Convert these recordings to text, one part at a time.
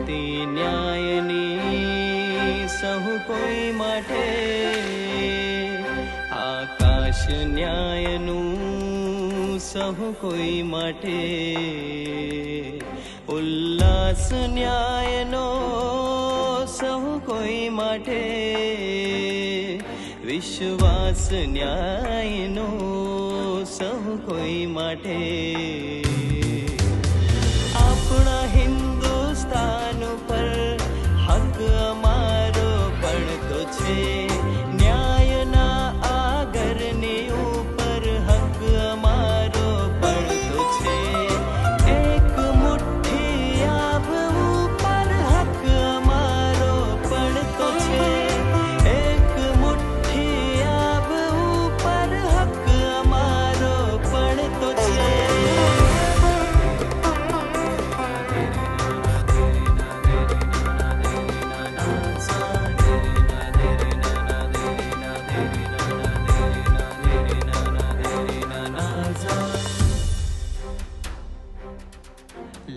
શાંતિ ન્યાયની સહુ કોઈ માટે. આકાશ ન્યાયનું સહુ કોઈ માટે. ઉલ્લાસ ન્યાયનો સહુ કોઈ માટે. વિશ્વાસ ન્યાયનો સહુ કોઈ માટે.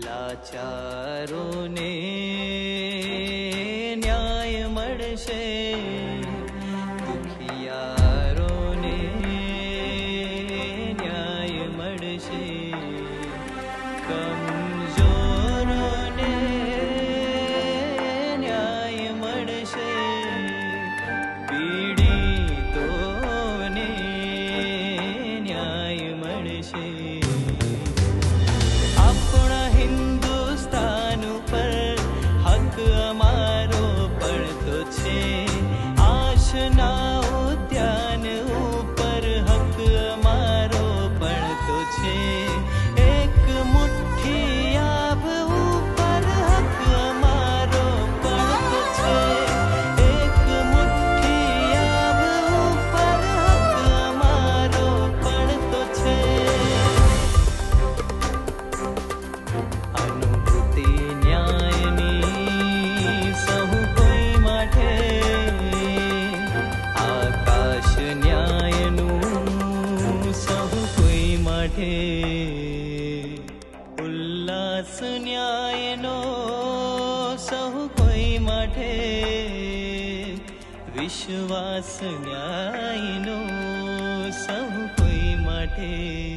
લાચારોને ન્યાય મળશે દુખિયારોને ન્યાય મળશે કમજોરોને ન્યાય મળશે પીડિતોને ન્યાય મળશે આશના ઉદ્યાન ઉપર હક મારો પડતો છે. उल्लास न्यायनो सहु कोई मठे। विश्वास न्यायनो सहु कोई मठे।